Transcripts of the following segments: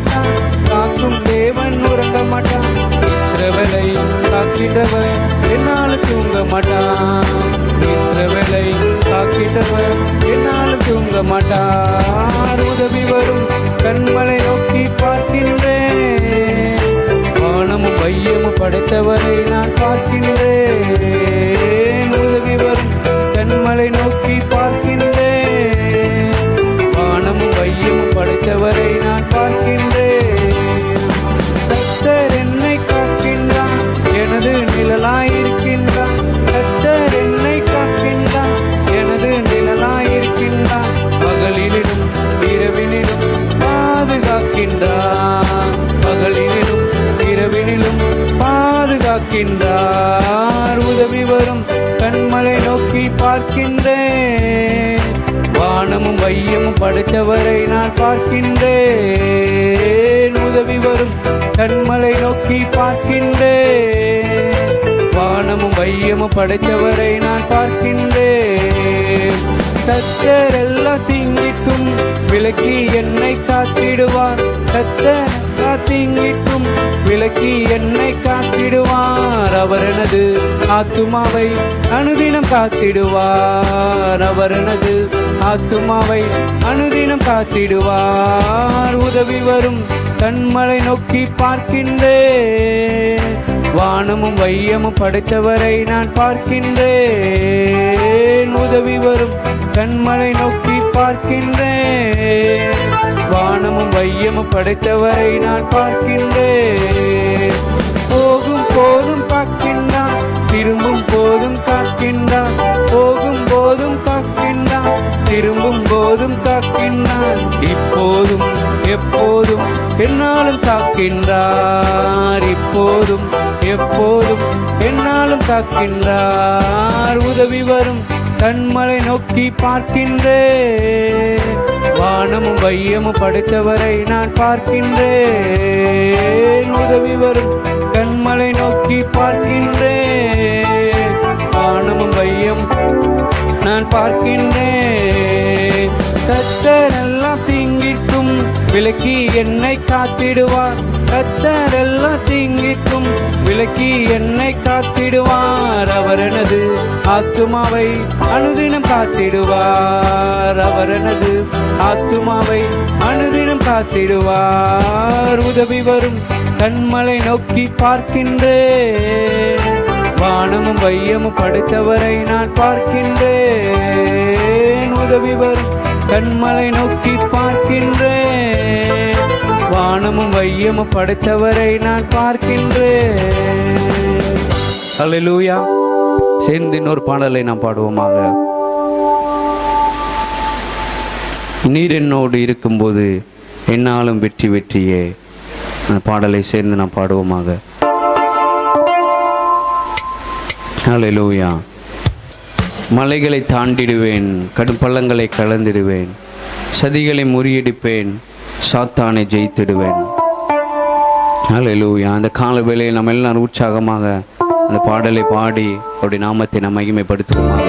மாட்டான். காக்கும் தேவன் உறங்க மாட்டான். இஸ்ரவேலை காக்கின்றவர் என்னால் தூங்க மாட்டான். இஸ்ரவேலை காக்கின்றவர் என்னால் தூங்க மாட்டார் உதவி வரும் கண்மலை நோக்கி பார்க்கின்றேன். வானமும் பையமும் படைத்தவரை நான் பார்க்கின்றேன் உதவி வரும் கண்மலை நோக்கி படைத்தவரை நான் பார்க்கின்றேன். கத்தர் எல்லா தீங்கிக்கும் விளக்கி என்னை காத்திடுவார். கத்தர் எல்லா தீங்கிக்கும் விளக்கி என்னை காத்திடுவார். அவர் எனது ஆத்துமாவை அனுதினம் காத்திடுவார். அவர் எனது ஆத்துமாவை அனுதினம் காத்திடுவார். உதவி வரும் கண்மலை நோக்கி பார்க்கின்றேன். வானமும் வையமும் படைத்தவரை நான் பார்க்கின்றேன். உதவி வரும் கண்மலை நோக்கி பார்க்கின்றேன். வானமும் வையமும் படைத்தவரை நான் பார்க்கின்றேன். போகும் போதும் பார்க்கின்றான் திரும்பும் போதும் காக்கின்றான். போகும் போதும் காக்கின்றான் திரும்பும் போதும் காக்கின்றான். இப்போதும் எப்போதும் என்னாலும் காக்கின்றார் இப்போதும் எப்போதும் என்னாலும் காக்கின்றார் உதவி வரும் தன்மலை நோக்கி பார்க்கின்றேன். வானமும் வையமும் படைத்தவரை நான் பார்க்கின்றேன். உதவி வரும் கண்மலை நோக்கி பார்க்கின்றேன். வானமும் வையம் நான் பார்க்கின்றேன். கத்தர் திங்கி விலக்கி என்னை காத்திடுவார். கத்தர் எல்லாம் தீங்கிக்கும் விலக்கி என்னை காத்திடுவார். அவர் எனது ஆத்துமாவை அனுதினம் காத்திடுவார். அவர் எனது ஆத்துமாவை அனுதினம் காத்திடுவார். உதவி வரும் கண்மலை நோக்கி பார்க்கின்றேன். வானமும் வையமும் படைத்தவரை நான் பார்க்கின்றேன். உதவி வரும் கண்மலை நோக்கி பார்க்கின்றேன். வானமும் வையமும் படைத்தவரை நான் பார்க்கின்றேன். அல்லேலூயா சேர்ந்து இன்னொரு பாடலை நாம் பாடுவோமாக. நீர் என்னோடு இருக்கும்போது என்னாலும் வெற்றி வெற்றியே. அந்த பாடலை சேர்ந்து நாம் பாடுவோமாக. லூயா மலைகளை தாண்டிடுவேன் கடும் பள்ளங்களை கலந்திடுவேன் சதிகளை முறியடிப்பேன் சாத்தானை ஜெயித்திடுவேன். ஹalleluya அந்த கால வேலையில் நம்ம எல்லாரும் உற்சாகமாக அந்த பாடலை பாடி அப்படி நாமத்தை நாம் மகிமைப்படுத்துவோமாக.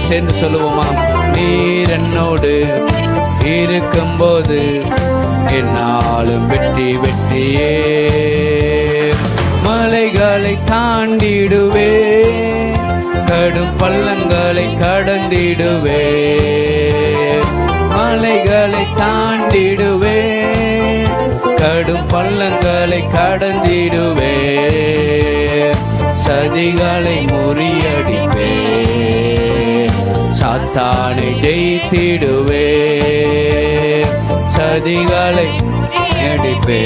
எல்லாரும் சேர்ந்து சொல்லுவோமா? நீர் என்னோடு இருக்கும்போது என்னாலும் வெட்டி வெட்டியே. மலைகளை தாண்டிடுவே. கடும் பள்ளங்களை கடந்திடுவே. மலைகளை தாண்டிடுவே. கடும் பள்ளங்களை கடந்திடுவே. சதிகளை முறியடி நான் தானே ஜெயித்திடுவே. சதிகளை அடிப்பே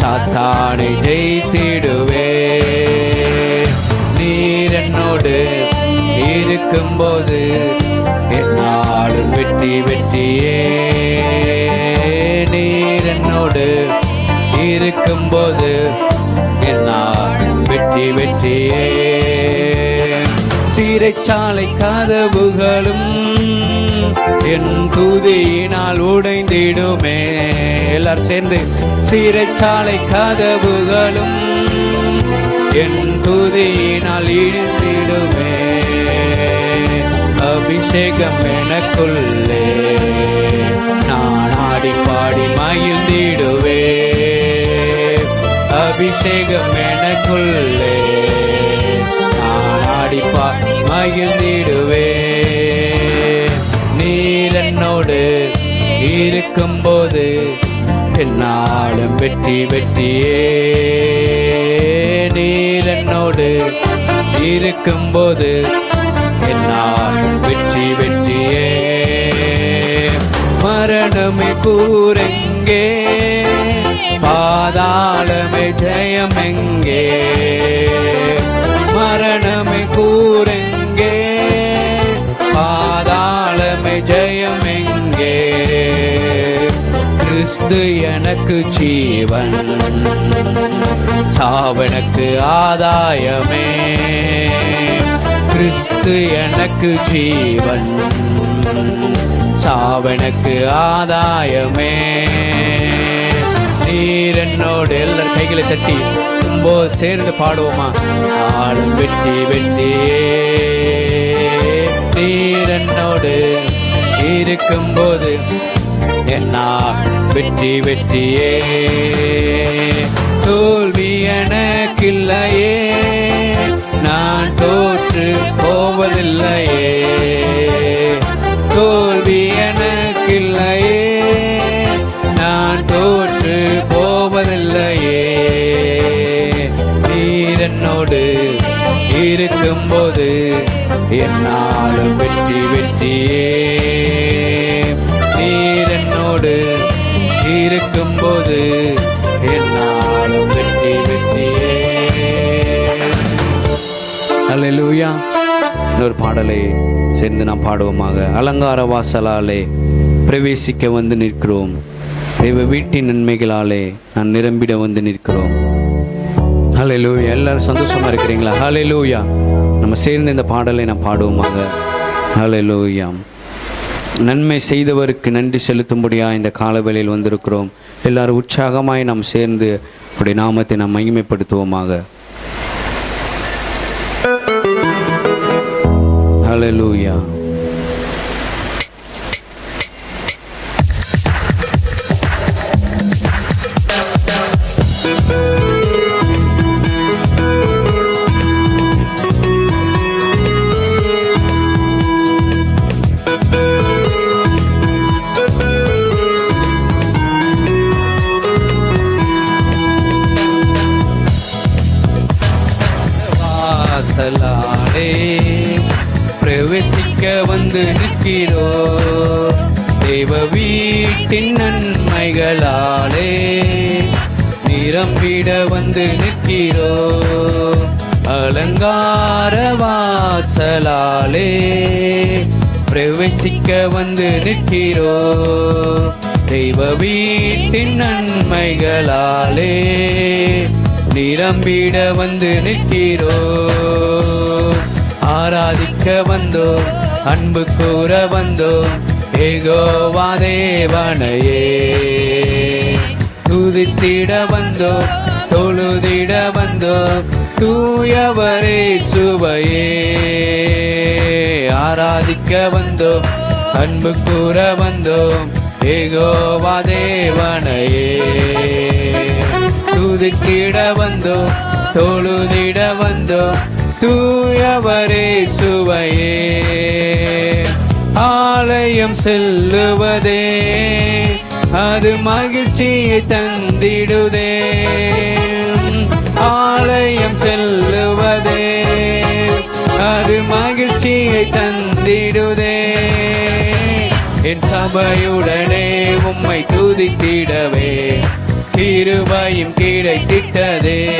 சாத்தானை ஜெயித்திடுவே. நீர் என்னோடு இருக்கும்போது என்னாலும் வெற்றி வெற்றியே நீர் என்னோடு இருக்கும்போது என்னாலும் வெற்றி வெற்றியே சிறைச்சாலை கதவுகளும் என் துதியினால் உடைந்திடுமே. எல்லாரும் சேர்ந்து சிறைச்சாலை கதவுகளும் என் துதியினால் இடிந்திடுமே அபிஷேகம் எனக்குள்ளே நான் ஆடி பாடி மகிழ்ந்திடுவே. அபிஷேகம் எனக்குள்ளே பாடிப்பா மகிழ்ந்திடுவே நீலன்னோடு என்னோடு இருக்கும்போது என்னாலும் வெற்றி வெற்றியே நீலன்னோடு என்னோடு இருக்கும்போது என்னாலும் வெற்றி வெற்றியே மரணமே கூறெங்கே பாதாளமே ஜெயமெங்கே. எனக்கு ஜீவன் சாவனுக்கு ஆதாயமே. கிறிஸ்து எனக்கு ஜீவன் சாவனுக்கு ஆதாயமே. நீர் என்னோடு எல்லாரும் கைகளை தட்டி ரொம்ப சேர்ந்து பாடுவோமா? ஆளும் வெட்டி வெட்டியே நீர் என்னோடு இருக்கும்போது என்ன வெற்றி வெற்றியே. தோல்வி எனக்கில்லையே. நான் தோற்று போவதில்லையே. இருக்கும்போது என்னாலும் வெற்றி வெற்றியே. அல்லேலூயா இன்னொரு பாடலை சேர்ந்து நாம் பாடுவோமாக. அலங்கார வாசலாலே பிரவேசிக்க வந்து நிற்கிறோம். தெய்வ வீட்டின் நன்மைகளாலே நான் நிரம்பிட வந்து நிற்கிறோம். ஹalleluya. எல்லாரும் சந்தோஷமா இருக்கிறீங்களா? ஹalleluya. நம்ம சேர்ந்து இந்த பாடலை நாம் பாடுவோமாக. லூயாம் நன்மை செய்தவருக்கு நன்றி செலுத்தும்படியா இந்த காலவேளையில் வந்திருக்கிறோம். எல்லாரும் உற்சாகமாய் நாம் சேர்ந்து அப்படி நாமத்தை நாம் மகிமைப்படுத்துவோமாக. ஹalleluya வாசலாலே வந்து நிற்கிறோ? தெய்வ வீட்டின் நன்மைகளாலே நிரம்பிட வந்து நிற்கிறோ? ஆராதிக்க வந்தோம் அன்பு கூற வந்தோம் ஏகோவா தேவனையே. துதித்திட வந்தோம் தொழுதிட வந்தோம் தூயவரே சுவையே. ஆராதிக்க வந்தோம் அன்பு கூற வந்தோம் ஏகோவா தேவனையே. துதிக்கிட வந்தோம் தொழுதிட வந்தோம் தூயவரே சுவையே ஆலயம் செல்லுவதே அது மகிழ்ச்சியை தந்திடுதே. ஆலயம் செல்லுவதே அது மகிழ்ச்சியை தந்திடுதே. என் சபையுடனே உம்மை துதித்திடவே. கிருபையும் கிடைத்திட்டதே.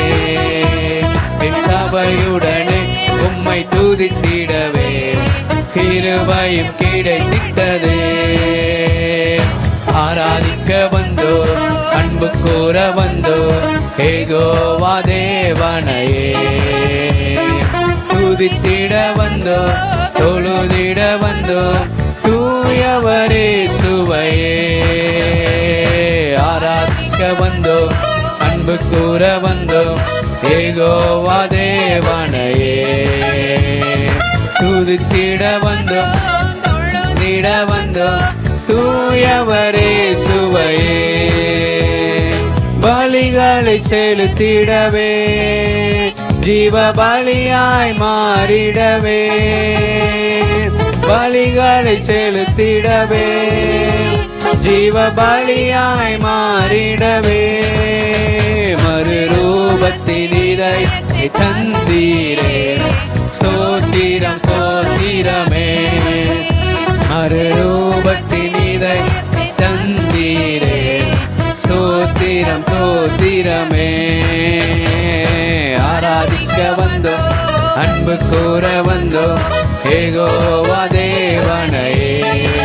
என் சபையுடனே உம்மை துதித்திடவே. கிருபையும் கிடைத்திட்டதே. ஆராதிக்க வந்தோ அன்பு கூற வந்தோ ஏகோவா தேவனையே. துதித்திட வந்தோ தொழுதிட வந்தோ அன்பு கூற வந்தோ ஏகோவா தேவனையே. துதித்திட வந்தோம் திட வந்தோம் தூயவரே சுவையே. பலிகளை செலுத்திடவே ஜீவ பலியாய் மாறிடவே. பலிகளை செலுத்திடவே ஜீவ பலியாய் மாறிடவே. மறுரூபத்தின் இதை தந்தீரே. ஸ்தோத்திரம் ஸ்தோத்திரமே. மறுரூபத்தின் இதை தந்தீரே. ஸ்தோத்திரம் ஸ்தோத்திரமே. ஆராதிக்க வந்தோ அன்பு கூற வந்தோ ஏகோவா தேவனையே.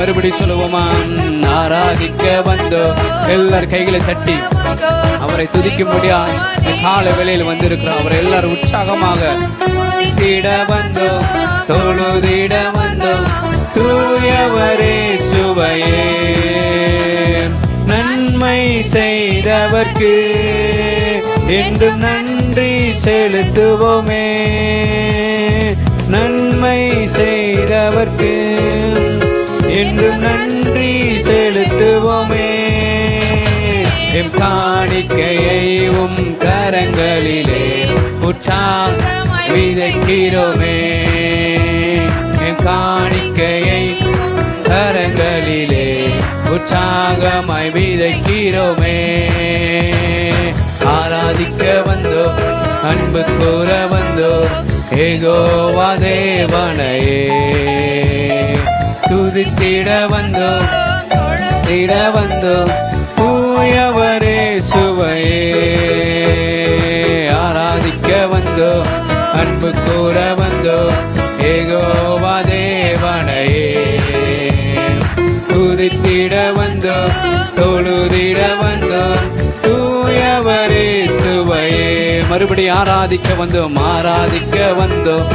மறுபடி சொல்லுவோமா? ஆராதிக்க வந்தோ. எல்லார் கைகளை தட்டி அவரை துதிக்க முடியாது. கால வேளையில் வந்திருக்கிறோம் அவரை எல்லாரும் உற்சாகமாக திட வந்தோ தொழுதிட வந்தோ தூயவரே சுவையே. நன்மை செய்தவர்க்கு என்றும் நன்றி செலுத்துவோமே. நன்மை செய்தவர்க்கு என்றும் நன்றி செலுத்துவோமே. எம் காணிக்கையை உம் கரங்களிலே உற்சாகம் விதைக்கிறோமே. எம் காணிக்கையை கரங்களிலே உற்சாகமாய் விதைக்கிறோமே. ஆராதிக்க வந்தோ அன்பு கூற வந்தோ ஏகோவா தேவனையே. துதித்திட வந்தோ திட வந்தோ தூயவரே சுவையே. ஆராதிக்க வந்தோ அன்பு கூற வந்தோ ஏகோவா தேவனையே. துதித்திட வந்தோ தொழுதிட வந்தோ தூயவரே சுவையே. மறுபடி ஆராதிக்க வந்தோம் ஆராதிக்க வந்தோம்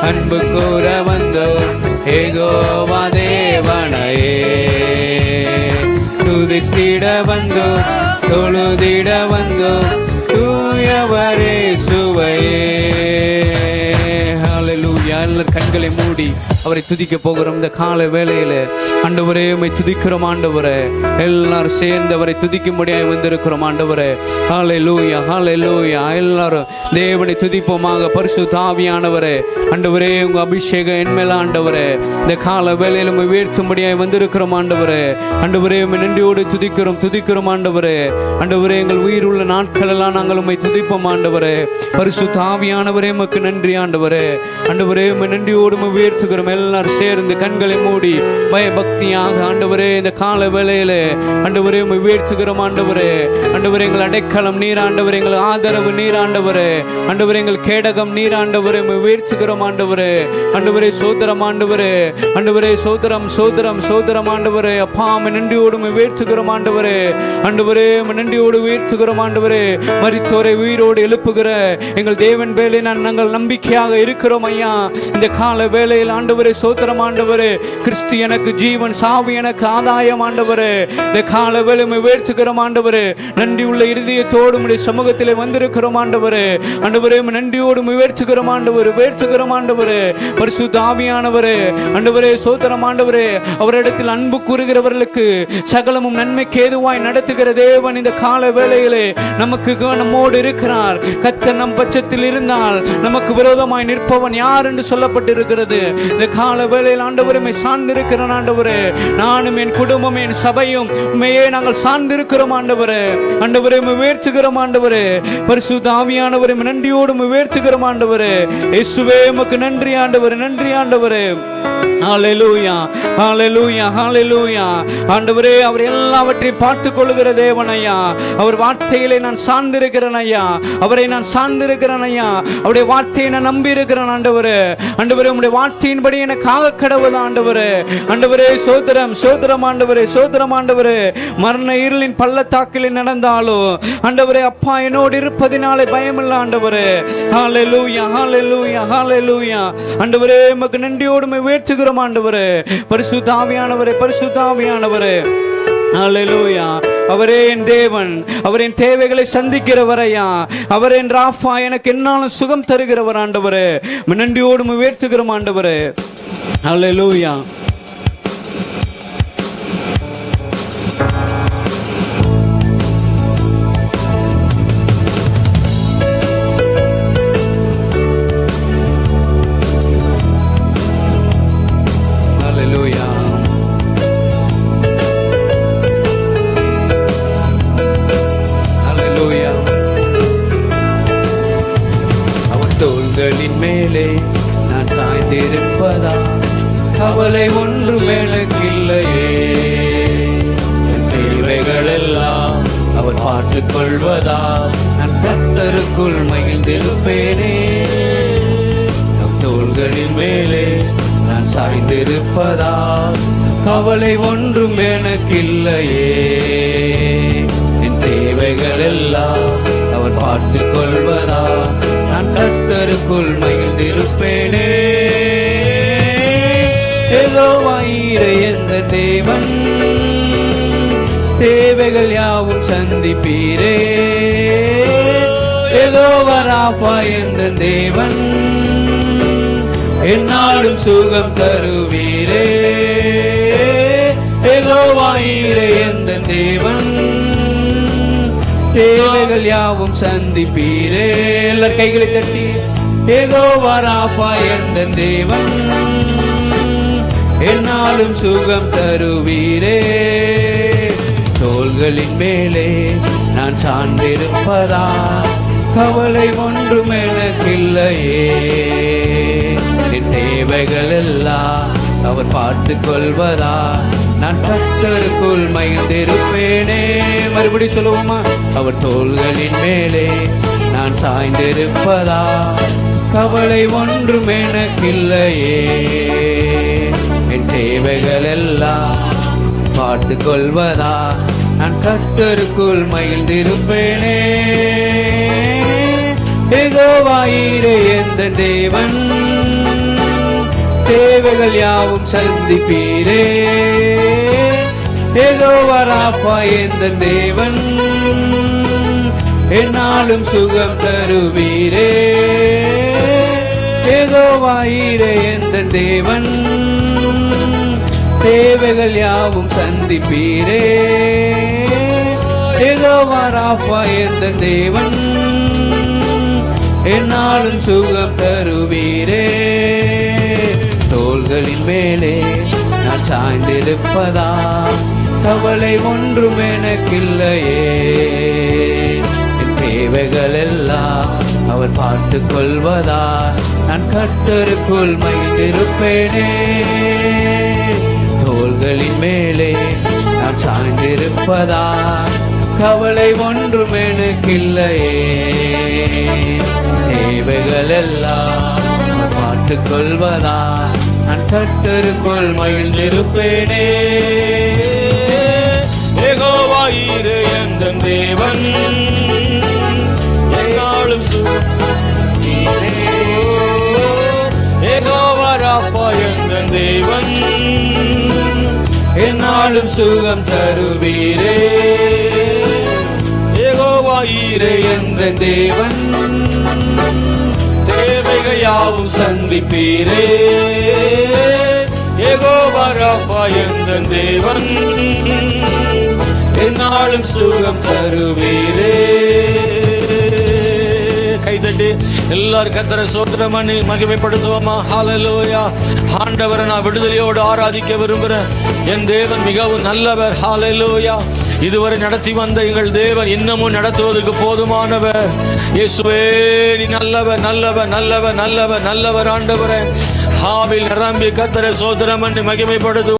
அன்பு கூற வந்தோம். ஏகோவா தேவனையே துதித்திட வந்தோ தொழுதிட வந்தோ தூயவரே சுவையே. ஹalleluya. எல்லார் கண்களை மூடி அவரை துதிக்க போகிறோம். இந்த கால வேளையில ஆண்டவரே உமை துதிக்கிறோம் ஆண்டவரே. எல்லாரும் சேர்ந்து அவரை துதிக்க முடியாய் வந்திருக்கிறோம் ஆண்டவரே. ஹால லூயா எல்லாரும் தேவனை துதிப்போமாக பரிசு தாவியானவரே ஆண்டவரே உங்க அபிஷேகம் என்மேல ஆண்டவரே. இந்த கால வேளையில உம்மை உயர்த்தும்படியாய் வந்திருக்கிறோம் ஆண்டவரே. ஆண்டவரே உமை நன்றியோடு துதிக்கிறோம் துதிக்கிறோம் ஆண்டவரே. ஆண்டவரே எங்கள் உயிர் உள்ள நாட்கள் எல்லாம் நாங்கள் உமை துதிப்போம் ஆண்டவரே. பரிசு தாவியானவரே உமக்கு நன்றி ஆண்டவரே. ஆண்டவரே உமை நன்றியோடு உயர்த்துகிறோம். எல்லாரும் சேர்ந்து கண்களை மூடி பயபக்தியாக ஆண்டவரே இந்த கால வேளையில ஆண்டவரே உண்மை வீழ்த்துகிறோம் ஆண்டவரே. ஆண்டவரே எங்கள் அடைக்கலம் நீராண்டவர் எங்கள் ஆதரவு நீராண்டவரே ஆண்டவரே. எங்கள் கேடகம் நீர் ஆண்டவரே வீழ்த்துகிறோம் உயர்த்துகிறோம் ஆண்டவரே. ஆண்டவரே சோதரம் ஆண்டவரே. ஆண்டவரே சோதரம் சோதரம் சோதரம் ஆண்டவரே. அப்பா உம்மை நன்றியோடு உண்மை வீழ்த்துகிறோம் ஆண்டவரே. ஆண்டவரே நன்றியோடு வீழ்த்துகிறோம் ஆண்டவரே. மரித்தோரை உயிரோடு எழுப்புகிற எங்கள் தேவன் வேலை நான் நாங்கள் நம்பிக்கையாக இருக்கிறோம் ஐயா. இந்த கால வேளையில் ஆண்டவர் ஆண்டவரே சோத்திரம் ஆண்டவரே கிறிஸ்து எனக்கு ஜீவன் சாவு எனக்கு ஆதாயம் ஆண்டவரே. இந்த கால வேலுமை உயர்த்துக்கிறோம் ஆண்டவரே. நன்றி உள்ள இருதயத்தோடும் உடைய சமூகத்திலே வந்திருக்கிறோம் ஆண்டவரே. ஆண்டவரே நன்றியோடும் உயர்த்துக்கிறோம் ஆண்டவர் உயர்த்துக்கிறோம் ஆண்டவரே. பரிசு தாவியானவரே ஆண்டவரே சோத்திரம் ஆண்டவரே. அவரிடத்தில் அன்பு கூறுகிறவர்களுக்கு சகலமும் நன்மைக்கு ஏதுவாய் நடத்துகிற தேவன் இந்த கால வேளையிலே நமக்கு நம்மோடு இருக்கிறார். கத்த நம் பட்சத்தில் இருந்தால் நமக்கு விரோதமாய் நிற்பவன் யார் என்று சொல்லப்பட்டிருக்கிறது. இந்த கால வேளையில் ஆண்டவருமை சார்ந்திருக்கிறோம் ஆண்டவரே. நானும் என் குடும்பம் என் சபையும் உண்மையே நாங்கள் சார்ந்திருக்கிறோம் ஆண்டவரே. ஆண்டவரே உயர்த்துகிறோம் ஆண்டவரே. பரிசு ஆவியானவரை நன்றியோடு உயர்த்துகிறோம் ஆண்டவரே. இயேசுவே உமக்கு நன்றி ஆண்டவரே நன்றி ஆண்டவரே. ஹalleluya ஹalleluya ஹalleluya. ஆண்டவரே அவர் எல்லாவற்றையும் பார்த்து கொள்ளுகிற தேவன் ஐயா அவர் வார்த்தையிலே நான் சார்ந்திருக்கிறேன் ஐயா. அவரை நான் சார்ந்திருக்கிறேன் ஐயா. அவருடைய வார்த்தையை நான் நம்பி இருக்கிறேன் ஆண்டவரே. ஆண்டவரே உம்முடைய வார்த்தையின்படி எனக்கு ஆக கடவுள் ஆண்டவரே. ஆண்டவரே சோதரம் சோதரம் ஆண்டவரே சோதரம் ஆண்டவரே. மரண இருளின் பள்ளத்தாக்கில் நடந்தாலும் ஆண்டவரே அப்பா என்னோடு இருப்பதினாலே பயமில்லை ஆண்டவரே. ஹalleluya ஹalleluya ஹalleluya ஆண்டவரே உமக்கு நன்றியோடு மை உயர்த்துகிறோம் ஆண்டவரே. பரிசுத்த ஆவியானவரே பரிசுத்த ஆவியானவரே. ஹalleluya அவரே என் தேவன் அவர் என் தேவைகளை சந்திக்கிறவரையா அவர் என் ராஃபா எனக்கு என்னாலும் சுகம் தருகிறவர் ஆண்டவரே. நன்றியோடு உம்மை உயர்த்துகிறோம் ஆண்டவரே. ஹalleluya ஹalleluya ஹalleluya அவர் தோள்களின் மேலே நான் கவலை ஒன்று எனக்கில்லையே. என் தேவைகள் எல்லாம் அவர் பார்த்துக் கொள்வதா நான் கத்தருக்குள் மகிழ்ந்திருப்பேனே. நம் தோள்களின் மேலே நான் சாய்ந்திருப்பதா கவலை ஒன்றும் எனக்கில்லையே. என் தேவைகள் எல்லாம் அவர் பார்த்துக் கொள்வதா நான் கத்தருக்குள் மகிழ்ந்திருப்பேனே. ஏதோ எந்த தேவன்? தேவைகள் யாவும் சந்திப்பீரே. ஏதோ வராப்பா எந்த தேவன்? என்னாலும் சுகம் தருவீரே. ஏதோ வாயிரே எந்த தேவன்? தேவைகள் யாவும் சந்திப்பீரே. எல்லா கைகளை கட்டி ஏதோ வராப்பா எந்த தேவன்? என்னாலும் சுகம் தருவீரே. தோள்களின் மேலே நான் சார்ந்திருப்பதா கவலை ஒன்றும் எனக்கில்லையே. என் தேவைகள் எல்லாம் அவர் பார்த்து கொள்வதா நான் கத்தருக்குள் மகிழ்ந்திருப்பேனே. மறுபடி சொல்லுவோமா அவர் தோள்களின் மேலே நான் சாய்ந்திருப்பதா கவலை ஒன்றும் எனக்கில்லையே. தேவைகள் எல்லாம் பார்த்து கொள்வதா நான் கத்தருக்குள் மகிழ்ந்திருப்பேனே. ஏதோ வாயிரே எந்த தேவன்? தேவைகள் யாவும் சந்திப்பீரே. ஏதோ வராப்பா எந்த தேவன்? என்னாலும் சுகம் தருவீரே. ஏதோ வாயிரே எந்த தேவன்? தேவைகள் யாவும் சந்திப்பீரே. ஏதோ வராப்பா எந்த தேவன்? என்னாலும் சுகம் தருவீரே. தோள்களின் மேலே நான் சாய்ந்திருப்பதா? கவலை ஒன்றும் எனக்கில்லையே. தேவைகள் எல்லாம் அவர் பார்த்து கொள்வதா? நான் கத்தருக்குள் மகிழ்ந்திருப்பேனே. தோள்களின் மேலே நான் சாய்ந்திருப்பதா கவலை ஒன்றும் எனக்கில்லையே. தேவைகள் எல்லாம் பார்த்து கொள்வதா நான் கர்த்தருக்குள் மகிழ்ந்திருப்பேனே. ஏகோவாயிரு எந்த தேவன்? என்னாலும் ஏகோவராப்பா எந்த நாளும் சுகம் தருவீரே. ஏகோவாயிரே எந்த தேவன். தேவைகள் யாவும் சந்திப்பீரே. ஏகோவா எந்த தேவன். என்னாலும் சுகம் தருவீரே. செய்தட்டு எல்லாரும் கத்தர சோத்திரம் பண்ணி மகிமைப்படுத்துவோமா? ஹாலலோயா ஆண்டவரை நான் விடுதலையோடு ஆராதிக்க விரும்புகிறேன். என் தேவன் மிகவும் நல்லவர். ஹாலலோயா இதுவரை நடத்தி வந்த எங்கள் தேவன் இன்னமும் நடத்துவதற்கு போதுமானவர். இயேசுவே நீ நல்லவர் நல்லவர் நல்லவர் நல்லவர் நல்லவர் ஆண்டவரே. ஹாவில் நிரம்பி கத்தரை சோத்திரம் பண்ணி மகிமைப்படுத்து